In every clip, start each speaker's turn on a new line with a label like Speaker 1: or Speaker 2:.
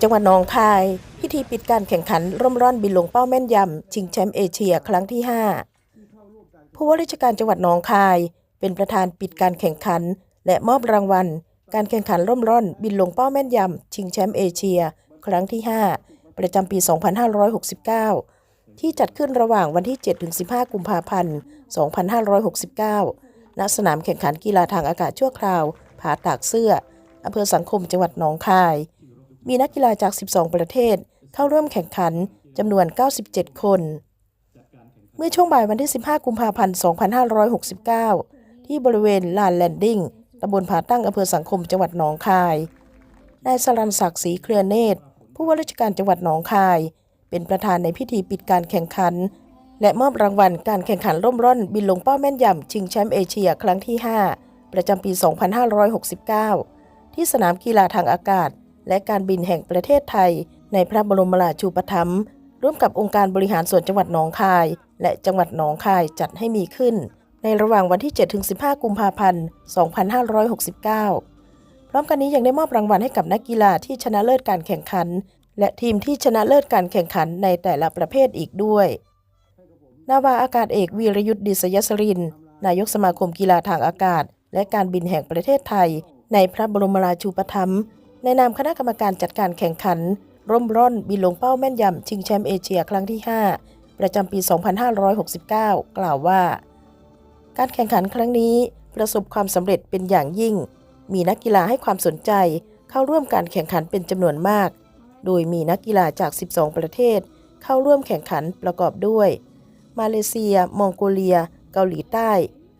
Speaker 1: จังหวัดหนองคาย พิธีปิดการแข่งขันร่มร่อนบินลงเป้าแม่นยำ ชิงแชมป์เอเชียครั้งที่ 5 ผู้ว่าราชการจังหวัดหนองคาย เป็นประธานปิดการแข่งขัน และมอบรางวัล การแข่งขันร่มร่อน บินลงเป้าแม่นยำ ชิงแชมป์เอเชีย ครั้งที่ 5 ประจำปี 2569 ที่จัดขึ้นระหว่างวันที่ 7-15 กุมภาพันธ์ 2569 ณ สนามแข่งขันกีฬาทางอากาศชั่วคราว ผาตากเสื้ออำเภอสังคมจังหวัดหนองคาย มีนักกีฬาจาก 12 ประเทศ เข้าร่วมแข่งขันจำนวน 97 คน เมื่อช่วงบ่ายวันที่ 15 กุมภาพันธ์ 2569 ที่บริเวณลานแลนดิ้งตำบลผาตั้งอำเภอสังคมจังหวัดหนองคาย นายสรันศักดิ์ศรีเครือเนตร ผู้ว่าราชการจังหวัดหนองคาย เป็นประธานในพิธีปิดการแข่งขัน และมอบรางวัลการแข่งขันร่มร่อนบินลงเป้าแม่นยำชิงแชมป์เอเชียครั้งที่ 5 ประจำปี 2569 ที่สนามกีฬาทางอากาศ และการบินแห่งประเทศไทย ในพระบรมราชูปถัมภ์ร่วมกับองค์การบริหารส่วนจังหวัดหนองคาย และจังหวัดหนองคายจัดให้มีขึ้น ในระหว่างวันที่ 7-15 กุมภาพันธ์ 2569 พร้อมกันนี้ยังได้มอบรางวัลให้กับนักกีฬาที่ชนะเลิศการแข่งขัน และทีมที่ชนะเลิศการแข่งขันในแต่ละประเภทอีกด้วย นาวาอากาศเอกวีรยุทธ์ดิษยสริน นายกสมาคมกีฬาทางอากาศ และการบินแห่งประเทศไทย ในพระบรมราชูปถัมภ์ ในนามคณะกรรมการจัดการแข่งขัน ร่มร่อนบินลงเป้าแม่นยำ ชิงแชมป์เอเชียครั้งที่ 5 ประจำปี 2569 กล่าวว่า การแข่งขันครั้งนี้ประสบความสำเร็จเป็นอย่างยิ่ง มีนักกีฬาให้ความสนใจเข้าร่วมการแข่งขันเป็นจำนวนมาก โดยมีนักกีฬาจาก 12 ประเทศ เข้าร่วมแข่งขันประกอบด้วย มาเลเซีย มองโกเลีย เกาหลีใต้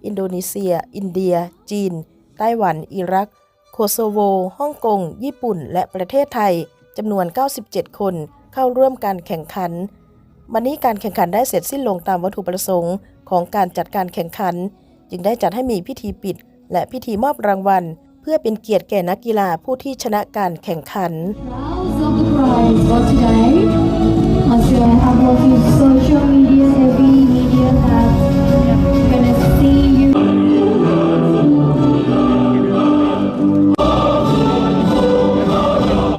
Speaker 1: อินโดนีเซีย อินเดีย จีน ไต้หวัน อิรัก โคโซโว ฮ่องกง ญี่ปุ่น และประเทศไทยจำนวน 97 คนเข้าร่วมการแข่งขัน วันนี้การแข่งขันได้เสร็จสิ้นลงตามวัตถุประสงค์ของการจัดการแข่งขัน จึงได้จัดให้มีพิธีปิด และพิธีมอบรางวัล เพื่อเป็นเกียรติแก่นักกีฬาผู้ที่ชนะการแข่งขัน
Speaker 2: Crowds